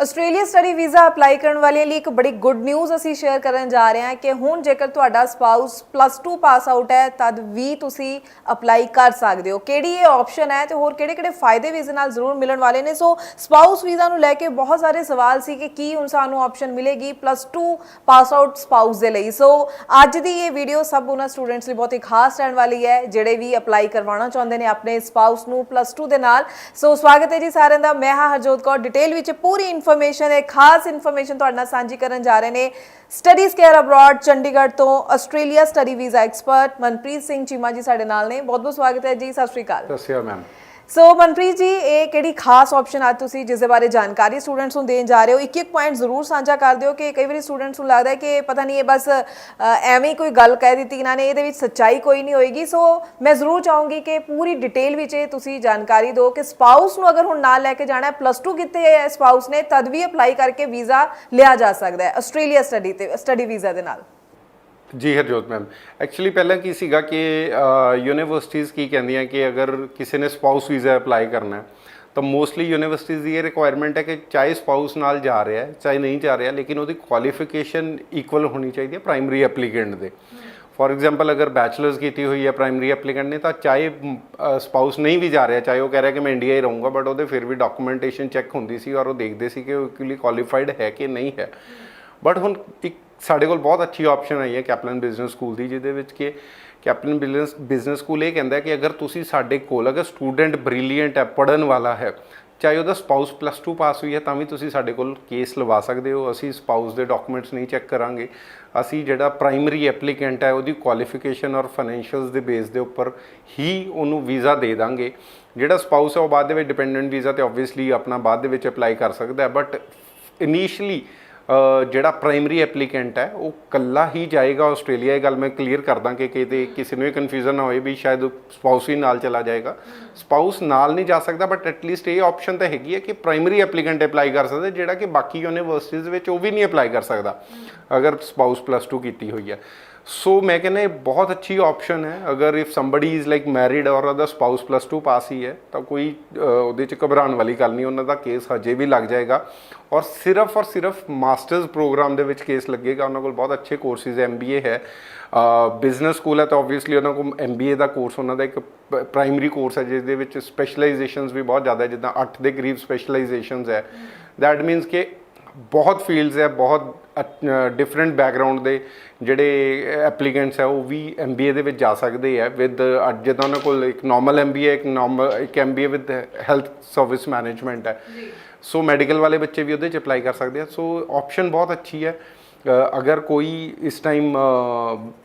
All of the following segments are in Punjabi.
ਆਸਟ੍ਰੇਲੀਆ ਸਟੱਡੀ ਵੀਜ਼ਾ ਅਪਲਾਈ ਕਰਨ ਵਾਲਿਆਂ ਲਈ ਇੱਕ ਬੜੀ ਗੁੱਡ ਨਿਊਜ਼ ਅਸੀਂ ਸ਼ੇਅਰ ਕਰਨ ਜਾ ਰਹੇ ਹਾਂ ਕਿ ਹੁਣ ਜੇਕਰ ਤੁਹਾਡਾ ਸਪਾਊਸ ਪਲੱਸ 2 ਪਾਸ ਆਊਟ ਹੈ, ਤਦ ਵੀ ਤੁਸੀਂ ਅਪਲਾਈ ਕਰ ਸਕਦੇ ਹੋ। ਕਿਹੜੀ ਇਹ ਆਪਸ਼ਨ ਹੈ ਤੇ ਹੋਰ ਕਿਹੜੇ-ਕਿਹੜੇ ਫਾਇਦੇ ਵੀ ਇਸ ਨਾਲ ਜ਼ਰੂਰ ਮਿਲਣ ਵਾਲੇ ਨੇ? ਸੋ ਸਪਾਊਸ ਵੀਜ਼ਾ ਨੂੰ ਲੈ ਕੇ ਬਹੁਤ ਸਾਰੇ ਸਵਾਲ ਸੀ ਕਿ ਕੀ ਹੁਣ ਸਾਨੂੰ ਆਪਸ਼ਨ ਮਿਲੇਗੀ ਪਲੱਸ 2 ਪਾਸ ਆਊਟ ਸਪਾਊਸ ਦੇ ਲਈ। ਸੋ ਅੱਜ ਦੀ ਇਹ ਵੀਡੀਓ ਸਭ ਉਹਨਾਂ ਸਟੂਡੈਂਟਸ ਲਈ ਬਹੁਤ ਹੀ ਖਾਸ ਰਹਿਣ ਵਾਲੀ ਹੈ, ਜਿਹੜੇ ਵੀ ਅਪਲਾਈ ਕਰਵਾਉਣਾ ਚਾਹੁੰਦੇ ਨੇ ਆਪਣੇ ਸਪਾਊਸ ਨੂੰ ਪਲੱਸ 2 ਦੇ ਨਾਲ। ਸੋ ਸਵਾਗਤ ਹੈ ਜੀ ਸਾਰਿਆਂ ਦਾ। ਮੈਂ ਹਾਂ ਹਰਜੋਤ ਕੌਰ। ਡਿਟੇਲ ਵਿੱਚ ਪੂਰੀ ਇਨਫੋਰਮੇਸ਼ਨ ਹੈ ਖਾਸ ਇਨਫੋਰਮੇਸ਼ਨ ਤੁਹਾਡੇ ਨਾਲ ਸਾਂਝੀ ਕਰਨ ਜਾ ਰਹੇ ਨੇ ਸਟੱਡੀਜ਼ ਕੇਅਰ ਅਬਰਾਡ ਚੰਡੀਗੜ੍ਹ ਤੋਂ Australia study visa expert Manpreet Singh Cheema ji ਸਾਡੇ ਨਾਲ ਨੇ ਬਹੁਤ ਬਹੁਤ ਸਵਾਗਤ ਹੈ ਜੀ ਸਤਿ ਸ਼੍ਰੀ ਅਕਾਲ ਦੱਸਿਆ ਮੈਮ ਸੋ ਮਨਪ੍ਰੀਤ ਜੀ ਇਹ ਕਿਹੜੀ ਖਾਸ ਆਪਸ਼ਨ ਆ ਤੁਸੀਂ ਜਿਸ ਦੇ ਬਾਰੇ ਜਾਣਕਾਰੀ ਸਟੂਡੈਂਟਸ ਨੂੰ ਦੇਣ ਜਾ ਰਹੇ ਹੋ? ਇੱਕ ਇੱਕ ਪੁਆਇੰਟ ਜ਼ਰੂਰ ਸਾਂਝਾ ਕਰ ਦਿਓ ਕਿ ਕਈ ਵਾਰੀ ਸਟੂਡੈਂਟਸ ਨੂੰ ਲੱਗਦਾ ਹੈ ਕਿ ਪਤਾ ਨਹੀਂ, ਇਹ ਬਸ ਐਵੇਂ ਹੀ ਕੋਈ ਗੱਲ ਕਹਿ ਦਿੱਤੀ ਇਹਨਾਂ ਨੇ, ਇਹਦੇ ਵਿੱਚ ਸੱਚਾਈ ਕੋਈ ਨਹੀਂ ਹੋਏਗੀ। ਸੋ ਮੈਂ ਜ਼ਰੂਰ ਚਾਹੂੰਗੀ ਕਿ ਪੂਰੀ ਡਿਟੇਲ ਵਿੱਚ ਇਹ ਤੁਸੀਂ ਜਾਣਕਾਰੀ ਦਿਓ ਕਿ ਸਪਾਊਸ ਨੂੰ ਅਗਰ ਹੁਣ ਨਾਲ ਲੈ ਕੇ ਜਾਣਾ ਹੈ ਪਲੱਸ 2 ਕਿੱਥੇ ਹੈ ਸਪਾਊਸ ਨੇ, ਤਦ ਵੀ ਅਪਲਾਈ ਕਰਕੇ ਵੀਜ਼ਾ ਲਿਆ ਜਾ ਸਕਦਾ ਹੈ ਆਸਟ੍ਰੇਲੀਆ ਸਟੱਡੀ ਤੇ ਸਟੱਡੀ ਵੀਜ਼ਾ ਦੇ ਨਾਲ। ਜੀ, ਹਰਜੋਤ ਮੈਮ ਐਕਚੁਅਲੀ ਪਹਿਲਾਂ ਕੀ ਸੀਗਾ ਕਿ ਯੂਨੀਵਰਸਿਟੀਆਂ ਕੀ ਕਹਿੰਦੀਆਂ ਕਿ ਅਗਰ ਕਿਸੇ ਨੇ ਸਪਾਊਸ ਵੀਜ਼ਾ ਅਪਲਾਈ ਕਰਨਾ ਹੈ, ਤਾਂ ਮੋਸਟਲੀ ਯੂਨੀਵਰਸਿਟੀਜ਼ ਦੀ ਇਹ ਰਿਕੁਆਇਰਮੈਂਟ ਹੈ ਕਿ ਚਾਹੇ ਸਪਾਊਸ ਨਾਲ ਜਾ ਰਿਹਾ ਹੈ, ਚਾਹੇ ਨਹੀਂ ਜਾ ਰਿਹਾ, ਲੇਕਿਨ ਉਹਦੀ ਕੁਆਲੀਫਿਕੇਸ਼ਨ ਇਕੁਅਲ ਹੋਣੀ ਚਾਹੀਦੀ ਹੈ ਪ੍ਰਾਇਮਰੀ ਐਪਲੀਕੈਂਟ ਦੇ। ਫੋਰ ਐਗਜ਼ਾਮਪਲ ਅਗਰ ਬੈਚਲਰਸ ਕੀਤੀ ਹੋਈ ਹੈ ਪ੍ਰਾਇਮਰੀ ਐਪਲੀਕੈਂਟ ਨੇ, ਤਾਂ ਚਾਹੇ ਸਪਾਊਸ ਨਹੀਂ ਵੀ ਜਾ ਰਿਹਾ, ਚਾਹੇ ਉਹ ਕਹਿ ਰਿਹਾ ਕਿ ਮੈਂ ਇੰਡੀਆ ਹੀ ਰਹੂੰਗਾ ਬਟ ਉਹਦੇ ਫਿਰ ਵੀ ਡਾਕੂਮੈਂਟੇਸ਼ਨ ਚੈੱਕ ਹੁੰਦੀ ਸੀ ਔਰ ਉਹ ਦੇਖਦੇ ਸੀ ਕਿ ਉਹ ਇਕੁਅਲੀ ਕੁਆਲੀਫਾਈਡ ਹੈ ਕਿ ਨਹੀਂ ਹੈ। ਬਟ ਹੁਣ ਇੱਕ ਸਾਡੇ ਕੋਲ ਬਹੁਤ ਅੱਛੀ ਆਪਸ਼ਨ ਆਈ ਹੈ ਕੈਪਲਨ ਬਿਜ਼ਨਸ ਸਕੂਲ ਦੀ, ਜਿਹਦੇ ਵਿੱਚ ਕਿ ਕੈਪਲਨ ਬਿਜ਼ਨਸ ਬਿਜ਼ਨਸ ਸਕੂਲ ਇਹ ਕਹਿੰਦਾ ਕਿ ਅਗਰ ਤੁਸੀਂ ਸਾਡੇ ਕੋਲ ਅਗਰ ਸਟੂਡੈਂਟ ਬ੍ਰਿਲੀਅੰਟ ਹੈ ਪੜਨ ਵਾਲਾ ਹੈ, ਚਾਹੇ ਉਹਦਾ ਸਪਾਊਸ ਪਲੱਸ 2 ਪਾਸ ਹੋਈ ਹੈ, ਤਾਂ ਵੀ ਤੁਸੀਂ ਸਾਡੇ ਕੋਲ ਕੇਸ ਲਵਾ ਸਕਦੇ ਹੋ। ਅਸੀਂ ਸਪਾਊਸ ਦੇ ਡਾਕੂਮੈਂਟਸ ਨਹੀਂ ਚੈੱਕ ਕਰਾਂਗੇ। ਅਸੀਂ ਜਿਹੜਾ ਪ੍ਰਾਇਮਰੀ ਐਪਲੀਕੈਂਟ ਹੈ, ਉਹਦੀ ਕੁਆਲੀਫਿਕੇਸ਼ਨ ਔਰ ਫਾਈਨੈਂਸ਼ੀਅਲਸ ਦੇ ਬੇਸ ਦੇ ਉੱਪਰ ਹੀ ਉਹਨੂੰ ਵੀਜ਼ਾ ਦੇ ਦਾਂਗੇ। ਜਿਹੜਾ ਸਪਾਊਸ ਹੈ, ਉਹ ਬਾਅਦ ਦੇ ਵਿੱਚ ਡਿਪੈਂਡੈਂਟ ਵੀਜ਼ਾ ਤੇ ਆਬਵੀਅਸਲੀ ਆਪਣਾ ਬਾਅਦ ਦੇ ਵਿੱਚ ਅਪਲਾਈ ਕਰ ਸਕਦਾ ਹੈ ਬਟ ਇਨੀਸ਼ੀਅਲੀ ਜਿਹੜਾ ਪ੍ਰਾਇਮਰੀ ਐਪਲੀਕੈਂਟ ਹੈ, ਉਹ ਕੱਲਾ ਹੀ ਜਾਏਗਾ ਆਸਟ੍ਰੇਲੀਆ। ਇਹ ਗੱਲ ਮੈਂ ਕਲੀਅਰ ਕਰ ਦਾਂ ਕਿ ਕਿਤੇ ਕਿਸੇ ਨੂੰ ਇਹ ਕਨਫਿਊਜ਼ਨ ਨਾ ਹੋਏ ਵੀ ਸ਼ਾਇਦ ਸਪਾਊਸ ਹੀ ਨਾਲ ਚਲਾ ਜਾਏਗਾ। ਸਪਾਊਸ ਨਾਲ ਨਹੀਂ ਜਾ ਸਕਦਾ ਬਟ ਐਟਲੀਸਟ ਇਹ ਆਪਸ਼ਨ ਤਾਂ ਹੈਗੀ ਹੈ ਕਿ ਪ੍ਰਾਇਮਰੀ ਐਪਲੀਕੈਂਟ ਅਪਲਾਈ ਕਰ ਸਕਦਾ, ਜਿਹੜਾ ਕਿ ਬਾਕੀ ਯੂਨੀਵਰਸਿਟੀਜ਼ ਵਿੱਚ ਉਹ ਵੀ ਨਹੀਂ ਅਪਲਾਈ ਕਰ ਸਕਦਾ। ਅਗਰ ਸਪਾਊਸ ਪਲੱਸ 2 ਕੀਤੀ ਹੋਈ ਹੈ। ਸੋ ਮੈਂ ਕਹਿੰਦਾ ਇਹ ਬਹੁਤ ਅੱਛੀ ਆਪਸ਼ਨ ਹੈ ਅਗਰ if somebody is like married ਔਰ ਉਹਦਾ ਸਪਾਊਸ ਪਲੱਸ 2 ਪਾਸ ਹੀ ਹੈ ਤਾਂ ਕੋਈ ਉਹਦੇ ਚ ਘਬਰਾਉਣ ਵਾਲੀ ਗੱਲ ਨਹੀਂ ਉਹਨਾਂ ਦਾ ਕੇਸ ਹਜੇ ਵੀ ਲੱਗ ਜਾਏਗਾ ਔਰ ਸਿਰਫ ਔਰ ਸਿਰਫ ਮਾਸਟਰਸ ਪ੍ਰੋਗਰਾਮ ਦੇ ਵਿੱਚ ਕੇਸ ਲੱਗੇਗਾ ਉਹਨਾਂ ਕੋਲ ਬਹੁਤ ਅੱਛੇ ਕੋਰਸਿਸ ਐਮਬੀਏ ਹੈ ਬਿਜ਼ਨਸ ਸਕੂਲ ਹੈ ਤਾਂ ਆਬਵੀਅਸਲੀ ਉਹਨਾਂ ਕੋਲ ਐਮਬੀਏ ਦਾ ਕੋਰਸ ਉਹਨਾਂ ਦਾ ਇੱਕ ਪ੍ਰਾਇਮਰੀ ਕੋਰਸ ਹੈ ਜਿਸ ਦੇ ਵਿੱਚ ਸਪੈਸ਼ਲਾਈਜੇਸ਼ਨਸ ਵੀ ਬਹੁਤ ਜ਼ਿਆਦਾ ਹੈ ਜਿੱਦਾਂ 8 ਦੇ ਕਰੀਬ ਸਪੈਸ਼ਲਾਈਜੇਸ਼ਨਸ ਹੈ ਦੈਟ ਮੀਨਸ ਕਿ ਬਹੁਤ ਫੀਲਡਸ ਹੈ ਬਹੁਤ ਡਿਫਰੈਂਟ ਬੈਕਗ੍ਰਾਉਂਡ ਦੇ ਜਿਹੜੇ ਐਪਲੀਕੈਂਟਸ ਹੈ ਉਹ ਵੀ ਐਮਬੀਏ ਦੇ ਵਿੱਚ ਜਾ ਸਕਦੇ ਹੈ। ਵਿਦ ਜਿੱਦਾਂ ਉਹਨਾਂ ਕੋਲ ਇੱਕ ਨਾਰਮਲ ਐਮਬੀਏ ਇੱਕ ਨਾਰਮਲ ਇੱਕ MBA with health service management ਹੈ। ਸੋ ਮੈਡੀਕਲ ਵਾਲੇ ਬੱਚੇ ਵੀ ਉਹਦੇ 'ਚ ਅਪਲਾਈ ਕਰ ਸਕਦੇ ਆ। ਸੋ ਆਪਸ਼ਨ ਬਹੁਤ ਅੱਛੀ ਹੈ। ਅਗਰ ਕੋਈ ਇਸ ਟਾਈਮ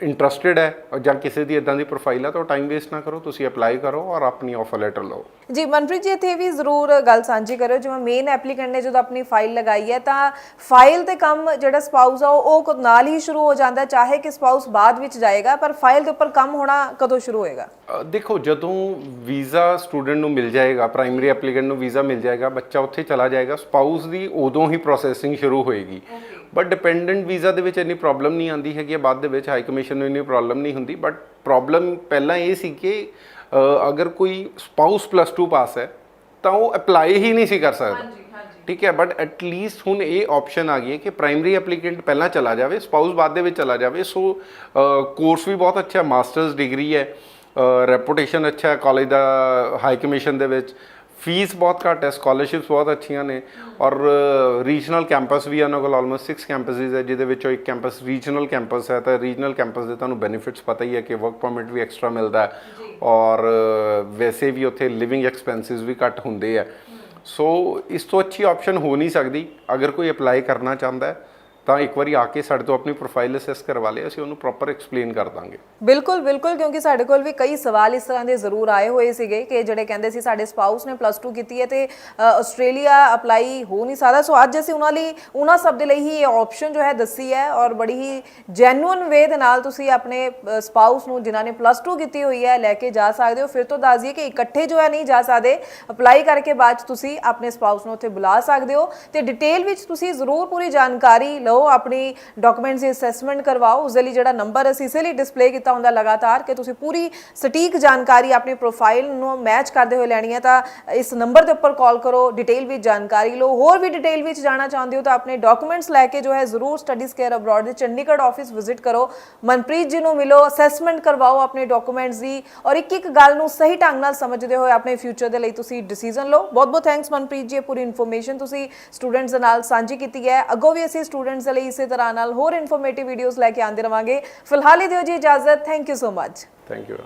ਇੰਟਰਸਟਿਡ ਹੈ ਜਾਂ ਕਿਸੇ ਦੀ ਇਦਾਂ ਦੀ ਪ੍ਰੋਫਾਈਲ ਹੈ ਤਾਂ ਟਾਈਮ ਵੇਸਟ ਨਾ ਕਰੋ ਤੁਸੀਂ ਅਪਲਾਈ ਕਰੋ ਔਰ ਆਪਣੀ ਆਫਰ ਲੈਟਰ ਲਓ। ਜੀ ਮਨਪ੍ਰੀਤ ਜੀ ਇੱਥੇ ਵੀ ਜ਼ਰੂਰ ਗੱਲ ਸਾਂਝੀ ਕਰਿਓ। ਜਿਵੇਂ ਮੇਨ ਐਪਲੀਕੈਂਟ ਨੇ ਜਦੋਂ ਆਪਣੀ ਫਾਈਲ ਲਗਾਈ ਹੈ ਤਾਂ ਫਾਈਲ ਤੇ ਕੰਮ ਜਿਹੜਾ ਸਪਾਊਸ ਆ ਉਹ ਉਹ ਨਾਲ ਹੀ ਸ਼ੁਰੂ ਹੋ ਜਾਂਦਾ ਚਾਹੇ ਕਿ ਸਪਾਊਸ ਬਾਅਦ ਵਿੱਚ ਜਾਏਗਾ ਪਰ ਫਾਈਲ ਦੇ ਉੱਪਰ ਕੰਮ ਹੋਣਾ ਕਦੋਂ ਸ਼ੁਰੂ ਹੋਏਗਾ? ਦੇਖੋ ਜਦੋਂ ਵੀਜ਼ਾ ਸਟੂਡੈਂਟ ਨੂੰ ਮਿਲ ਜਾਏਗਾ ਪ੍ਰਾਇਮਰੀ ਐਪਲੀਕੈਂਟ ਨੂੰ ਵੀਜ਼ਾ ਮਿਲ ਜਾਏਗਾ ਬੱਚਾ ਉੱਥੇ ਚਲਾ ਜਾਏਗਾ ਸਪਾਊਸ ਦੀ ਉਦੋਂ ਹੀ ਪ੍ਰੋਸੈਸਿੰਗ ਸ਼ੁਰੂ ਹੋਏਗੀ। ਬਟ ਡਿਪੈਂਡੈਂਟ ਵੀਜ਼ਾ ਦੇ ਵਿੱਚ ਇੰਨੀ ਪ੍ਰੋਬਲਮ ਨਹੀਂ ਆਉਂਦੀ ਹੈਗੀ ਬਾਅਦ ਦੇ ਵਿੱਚ ਹਾਈ ਕਮਿਸ਼ਨ ਨੂੰ ਇੰਨੀ ਪ੍ਰੋਬਲਮ ਨਹੀਂ ਹੁੰਦੀ। ਬਟ ਪ੍ਰੋਬਲਮ ਪਹਿਲਾਂ ਇਹ ਸੀ ਕਿ ਅਗਰ ਕੋਈ ਸਪਾਊਸ ਪਲੱਸ 2 ਪਾਸ ਹੈ ਤਾਂ ਉਹ ਅਪਲਾਈ ਹੀ ਨਹੀਂ ਸੀ ਕਰ ਸਕਦਾ। ਠੀਕ ਹੈ ਬਟ ਐਟ ਲੀਸਟ ਹੁਣ ਇਹ ਆਪਸ਼ਨ ਆ ਗਈ ਹੈ ਕਿ ਪ੍ਰਾਇਮਰੀ ਐਪਲੀਕੈਂਟ ਪਹਿਲਾਂ ਚਲਾ ਜਾਵੇ ਸਪਾਊਸ ਬਾਅਦ ਦੇ ਵਿੱਚ ਚਲਾ ਜਾਵੇ। ਸੋ ਕੋਰਸ ਵੀ ਬਹੁਤ ਅੱਛਾ ਮਾਸਟਰਸ ਡਿਗਰੀ ਹੈ ਰੈਪੂਟੇਸ਼ਨ ਅੱਛਾ ਹੈ ਕਾਲਜ ਦਾ ਹਾਈ ਕਮਿਸ਼ਨ ਦੇ ਵਿੱਚ। ਫੀਸ ਬਹੁਤ ਘੱਟ ਹੈ ਸਕਾਲਰਸ਼ਿਪਸ ਬਹੁਤ ਅੱਛੀਆਂ ਨੇ ਔਰ ਰੀਜਨਲ ਕੈਂਪਸ ਵੀ ਉਹਨਾਂ ਕੋਲ ਆਲਮੋਸਟ 6 ਕੈਂਪਸਿਸ ਹੈ ਜਿਹਦੇ ਵਿੱਚੋਂ ਇੱਕ ਕੈਂਪਸ ਰੀਜਨਲ ਕੈਂਪਸ ਹੈ ਤਾਂ ਰੀਜਨਲ ਕੈਂਪਸ ਦੇ ਤੁਹਾਨੂੰ ਬੈਨੀਫਿਟਸ ਪਤਾ ਹੀ ਹੈ ਕਿ ਵਰਕ ਪਰਮਿਟ ਵੀ ਐਕਸਟਰਾ ਮਿਲਦਾ ਹੈ ਔਰ ਵੈਸੇ ਵੀ ਉੱਥੇ ਲਿਵਿੰਗ ਐਕਸਪੈਂਸਿਸ ਵੀ ਘੱਟ ਹੁੰਦੇ ਆ। ਸੋ ਇਸ ਤੋਂ ਅੱਛੀ ਆਪਸ਼ਨ ਹੋ ਨਹੀਂ ਸਕਦੀ ਅਗਰ ਕੋਈ ਅਪਲਾਈ ਕਰਨਾ ਚਾਹੁੰਦਾ ਹੈ ਤਾਂ ਇੱਕ ਵਾਰੀ ਆ ਕੇ ਸਾਡੇ ਤੋਂ ਆਪਣੀ ਪ੍ਰੋਫਾਈਲ ਅਸੈਸ ਕਰਵਾ ਲਿਆ ਅਸੀਂ ਉਹਨੂੰ ਪ੍ਰੋਪਰ ਐਕਸਪਲੇਨ ਕਰ ਦਾਂਗੇ। ਬਿਲਕੁਲ ਬਿਲਕੁਲ, ਕਿਉਂਕਿ ਸਾਡੇ ਕੋਲ ਵੀ ਕਈ ਸਵਾਲ ਇਸ ਤਰ੍ਹਾਂ ਦੇ ਜ਼ਰੂਰ ਆਏ ਹੋਏ ਸੀਗੇ ਕਿ ਜਿਹੜੇ ਕਹਿੰਦੇ ਸੀ ਸਾਡੇ ਸਪਾਊਸ ਨੇ ਪਲੱਸ 2 ਕੀਤੀ ਹੈ ਤੇ ਆਸਟ੍ਰੇਲੀਆ ਅਪਲਾਈ ਹੋ ਨਹੀਂ ਸਕਦਾ। ਸੋ ਅੱਜ ਅਸੀਂ ਉਹਨਾਂ ਲਈ, ਉਹਨਾਂ ਸਭ ਦੇ ਲਈ ਹੀ ਇਹ ਆਪਸ਼ਨ ਜੋ ਹੈ ਦੱਸੀ ਹੈ ਔਰ ਬੜੀ ਹੀ ਜੈਨੂਇਨ ਵੇ ਦੇ ਨਾਲ ਤੁਸੀਂ ਆਪਣੇ ਸਪਾਊਸ ਨੂੰ ਜਿਨ੍ਹਾਂ ਨੇ ਪਲੱਸ 2 ਕੀਤੀ ਹੋਈ ਹੈ ਲੈ ਕੇ ਜਾ ਸਕਦੇ ਹੋ। ਫਿਰ ਤੋਂ ਦੱਸ ਦਈਏ ਕਿ ਇਕੱਠੇ ਜੋ ਹੈ ਨਹੀਂ ਜਾ ਸਕਦੇ। ਅਪਲਾਈ ਕਰਕੇ ਬਾਅਦ 'ਚ ਤੁਸੀਂ ਆਪਣੇ ਸਪਾਊਸ ਨੂੰ ਉੱਥੇ ਬੁਲਾ ਸਕਦੇ ਹੋ। ਤੇ ਡਿਟੇਲ ਵਿੱਚ ਤੁਸੀਂ ਜ਼ਰੂਰ ਪੂਰੀ ਜਾਣਕਾਰੀ ਲਓ। ਲਓ, ਆਪਣੀ ਡਾਕੂਮੈਂਟਸ ਦੀ ਅਸੈਸਮੈਂਟ ਕਰਵਾਓ, ਉਸ ਦੇ ਲਈ ਜਿਹੜਾ ਨੰਬਰ ਅਸੀਂ ਇਸੇ ਲਈ ਡਿਸਪਲੇ ਕੀਤਾ ਹੁੰਦਾ ਲਗਾਤਾਰ ਕਿ ਤੁਸੀਂ ਪੂਰੀ ਸਟੀਕ ਜਾਣਕਾਰੀ ਆਪਣੀ ਪ੍ਰੋਫਾਈਲ ਨੂੰ ਮੈਚ ਕਰਦੇ ਹੋਏ ਲੈਣੀ ਹੈ, ਤਾਂ ਇਸ ਨੰਬਰ ਦੇ ਉੱਪਰ ਕਾਲ ਕਰੋ ਡਿਟੇਲ ਵਿੱਚ ਜਾਣਕਾਰੀ ਲਓ। ਹੋਰ ਵੀ ਡਿਟੇਲ ਵਿੱਚ ਜਾਣਾ ਚਾਹੁੰਦੇ ਹੋ ਤਾਂ ਆਪਣੇ ਡਾਕੂਮੈਂਟਸ ਲੈ ਕੇ ਜੋ ਹੈ ਜ਼ਰੂਰ ਸਟੱਡੀਜ਼ ਕੇਅਰ ਅਬਰਾਡ ਦੇ ਚੰਡੀਗੜ੍ਹ ਆਫਿਸ ਵਿਜ਼ਿਟ ਕਰੋ। ਮਨਪ੍ਰੀਤ ਜੀ ਨੂੰ ਮਿਲੋ ਅਸੈਸਮੈਂਟ ਕਰਵਾਓ ਆਪਣੇ ਡਾਕੂਮੈਂਟਸ ਦੀ ਔਰ ਇੱਕ ਇੱਕ ਗੱਲ ਨੂੰ ਸਹੀ ਢੰਗ ਨਾਲ ਸਮਝਦੇ ਹੋਏ ਆਪਣੇ ਫਿਊਚਰ ਦੇ ਲਈ ਤੁਸੀਂ ਡਿਸੀਜਨ ਲਓ। ਬਹੁਤ ਬਹੁਤ ਥੈਂਕਸ ਮਨਪ੍ਰੀਤ ਜੀ, ਇਹ ਪੂਰੀ ਇਨਫੋਰਮੇਸ਼ਨ ਤੁਸੀਂ ਸਟੂਡੈਂਟਸ ਦੇ ਨਾਲ ਸਾਂਝੀ ਕੀਤੀ ਹੈ। ਅੱਗੋਂ ਵੀ ਅਸੀਂ ਸਟੂਡੈਂਟਸ ਦੇ ਲਈ ਇਸੇ ਤਰ੍ਹਾਂ ਨਾਲ ਹੋਰ ਇਨਫੋਰਮੇਟਿਵ ਵੀਡੀਓਜ਼ ਲੈ ਕੇ ਆਉਂਦੇ ਰਵਾਂਗੇ। ਫਿਲਹਾਲ ਹੀ ਦਿਓ ਜੀ ਇਜਾਜ਼ਤ। Thank you so much thank you